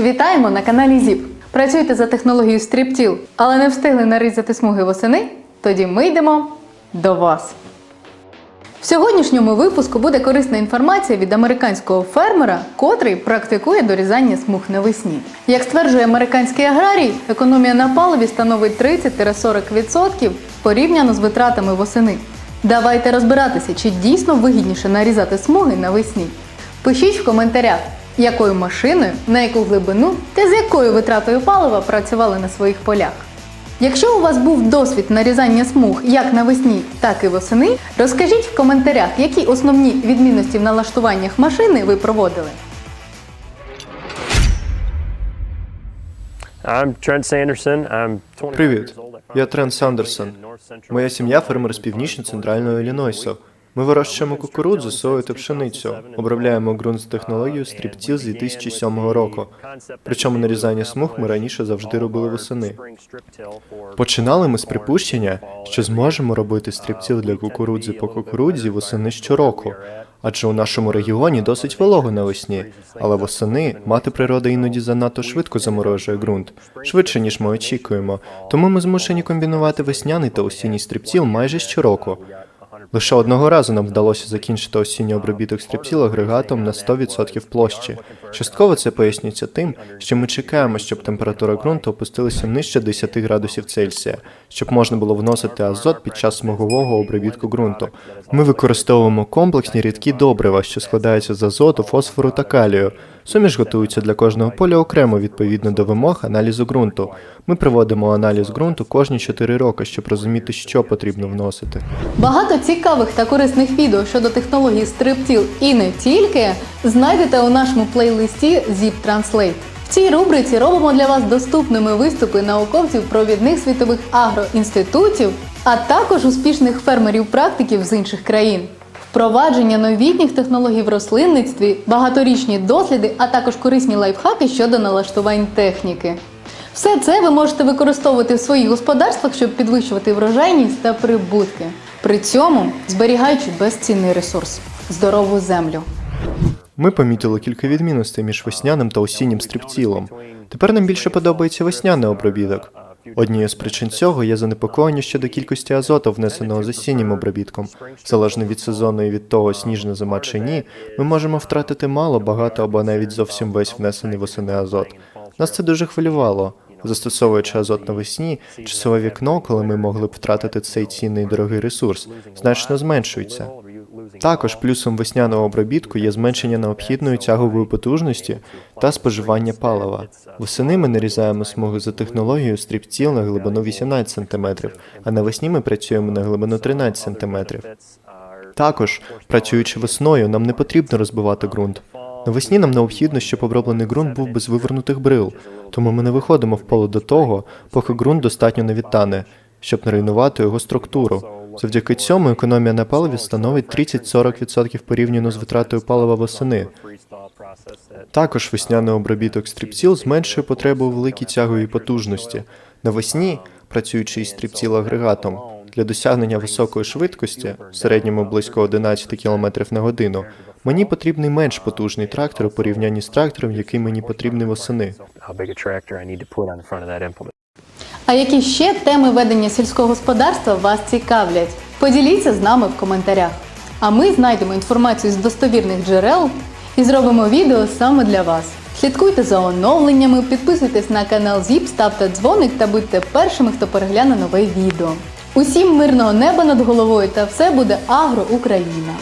Вітаємо на каналі ЗІП. Працюєте за технологією стріптіл, але не встигли нарізати смуги восени? Тоді ми йдемо до вас. В сьогоднішньому випуску буде корисна інформація від американського фермера, котрий практикує дорізання смуг навесні. Як стверджує американський аграрій, економія на паливі становить 30-40% порівняно з витратами восени. Давайте розбиратися, чи дійсно вигідніше нарізати смуги навесні. Пишіть в коментарях, якою машиною, на яку глибину та з якою витратою палива працювали на своїх полях. Якщо у вас був досвід нарізання смуг як навесні, так і восени, розкажіть в коментарях, які основні відмінності в налаштуваннях машини ви проводили. I'm Trent Sanderson. I'm 20 Привіт, я Трент Сандерсон. Моя сім'я фермер з північно-центрального Іллінойсу. Ми вирощуємо кукурудзу, сою та пшеницю, обробляємо ґрунт з технологією стріптіл з 2007 року. Причому нарізання смуг ми раніше завжди робили восени. Починали ми з припущення, що зможемо робити стріптіл для кукурудзи по кукурудзі восени щороку, адже у нашому регіоні досить волого навесні, але восени мати природа іноді занадто швидко заморожує ґрунт, швидше ніж ми очікуємо. Тому ми змушені комбінувати весняний та осінній стріптіл майже щороку. Лише одного разу нам вдалося закінчити осінній обробіток стріптіл агрегатом на 100% площі. Частково це пояснюється тим, що ми чекаємо, щоб температура ґрунту опустилася нижче 10 градусів Цельсія, щоб можна було вносити азот під час смугового обробітку ґрунту. Ми використовуємо комплексні рідкі добрива, що складаються з азоту, фосфору та калію. Суміш готується для кожного поля окремо відповідно до вимог аналізу ґрунту. Ми проводимо аналіз ґрунту кожні 4 роки, щоб розуміти, що потрібно вносити. Багато цікавих та корисних відео щодо технології стриптіл і не тільки знайдете у нашому плейлисті Zip Translate. В цій рубриці робимо для вас доступними виступи науковців провідних світових агроінститутів, а також успішних фермерів-практиків з інших країн. Впровадження новітніх технологій в рослинництві, багаторічні досліди, а також корисні лайфхаки щодо налаштувань техніки. Все це ви можете використовувати в своїх господарствах, щоб підвищувати врожайність та прибутки. При цьому зберігаючи безцінний ресурс здорову землю. Ми помітили кілька відмінностей між весняним та осіннім стріптілом. Тепер нам більше подобається весняний обробіток. Однією з причин цього є занепокоєння щодо кількості азоту, внесеного з осіннім обробітком. Залежно від сезону і від того, сніжна зима чи ні, ми можемо втратити мало, багато або навіть зовсім весь внесений восени азот. Нас це дуже хвилювало. Застосовуючи азот навесні, часове вікно, коли ми могли б втратити цей цінний дорогий ресурс, значно зменшується. Також плюсом весняного обробітку є зменшення необхідної тягової потужності та споживання палива. Восени ми нарізаємо смуги за технологією стріптіл на глибину 18 см, а навесні ми працюємо на глибину 13 см. Також, працюючи весною, нам не потрібно розбивати ґрунт. Навесні нам необхідно, щоб оброблений ґрунт був без вивернутих брил, тому ми не виходимо в поле до того, поки ґрунт достатньо не відтане, щоб не руйнувати його структуру. Завдяки цьому економія на паливі становить 30-40% порівняно з витратою палива восени. Також весняний обробіток стріпціл зменшує потребу у великій тяговій потужності. Навесні, працюючи із стріпціл агрегатом, для досягнення високої швидкості, в середньому близько 11 км на годину, мені потрібний менш потужний трактор у порівнянні з трактором, який мені потрібний восени. А які ще теми ведення сільського господарства вас цікавлять? Поділіться з нами в коментарях. А ми знайдемо інформацію з достовірних джерел і зробимо відео саме для вас. Слідкуйте за оновленнями, підписуйтесь на канал ЗІП, ставте дзвоник та будьте першими, хто перегляне нове відео. Усім мирного неба над головою та все буде Агро Україна!